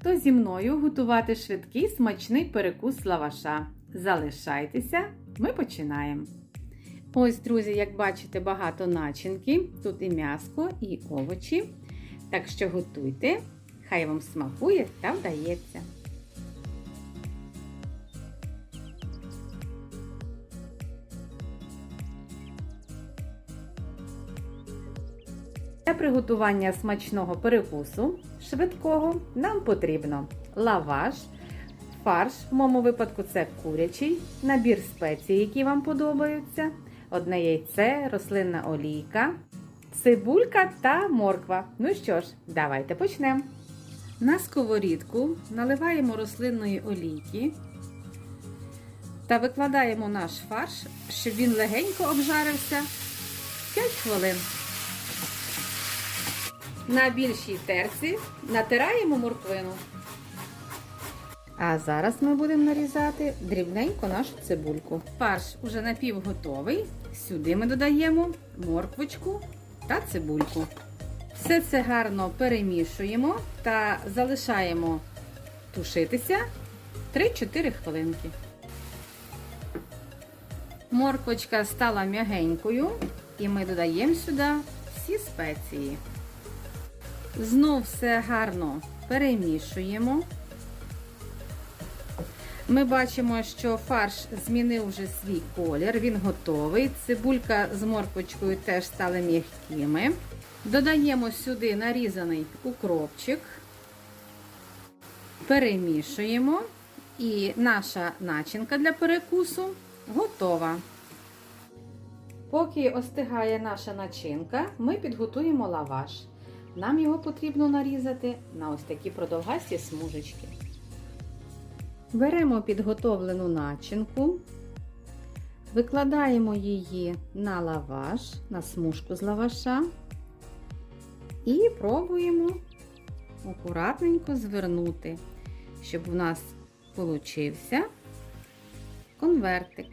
хто зі мною готувати швидкий смачний перекус лаваша. Залишайтеся, ми починаємо. Ось, друзі, як бачите, багато начинки. Тут і м'яско, і овочі. Так що готуйте, хай вам смакує та вдається. Для приготування смачного перекусу швидкого нам потрібно лаваш, фарш, в моєму випадку це курячий, набір спецій, які вам подобаються, одне яйце, рослинна олійка, цибулька та морква. Ну що ж, давайте почнемо. На сковорідку наливаємо рослинної олійки та викладаємо наш фарш, щоб він легенько обжарився 5 хвилин. На більшій терці натираємо морквину. А зараз ми будемо нарізати дрібненько нашу цибульку. Фарш уже напівготовий. Сюди ми додаємо морквочку та цибульку. Все це гарно перемішуємо та залишаємо тушитися 3-4 хвилинки. Морквочка стала м'ягенькою, і ми додаємо сюди всі спеції. Знов все гарно перемішуємо. Ми бачимо, що фарш змінив вже свій колір, він готовий. Цибулька з морквочкою теж стали м'якими. Додаємо сюди нарізаний укропчик, перемішуємо, і наша начинка для перекусу готова. Поки остигає наша начинка, ми підготуємо лаваш. Нам його потрібно нарізати на ось такі продовгасті смужечки. Беремо підготовлену начинку, викладаємо її на лаваш, на смужку з лаваша і пробуємо акуратненько звернути, щоб у нас получився конвертик.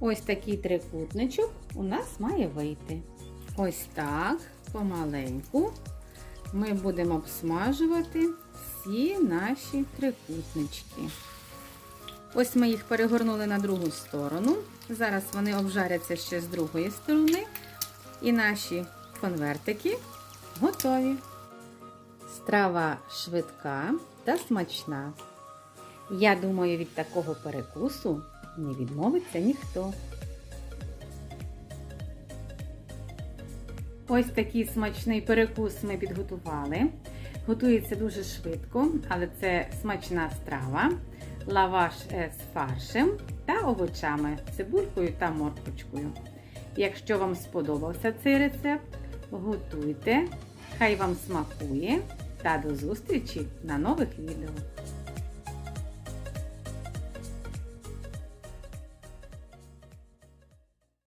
Ось такий трикутничок у нас має вийти. Ось так, помаленьку, ми будемо обсмажувати всі наші трикутнички. Ось ми їх перегорнули на другу сторону. Зараз вони обжаряться ще з другої сторони. І наші конвертики готові. Страва швидка та смачна. Я думаю, від такого перекусу не відмовиться ніхто. Ось такий смачний перекус ми підготували. Готується дуже швидко, але це смачна страва, лаваш з фаршем та овочами, цибулькою та морквочкою. Якщо вам сподобався цей рецепт, готуйте, хай вам смакує та до зустрічі на нових відео!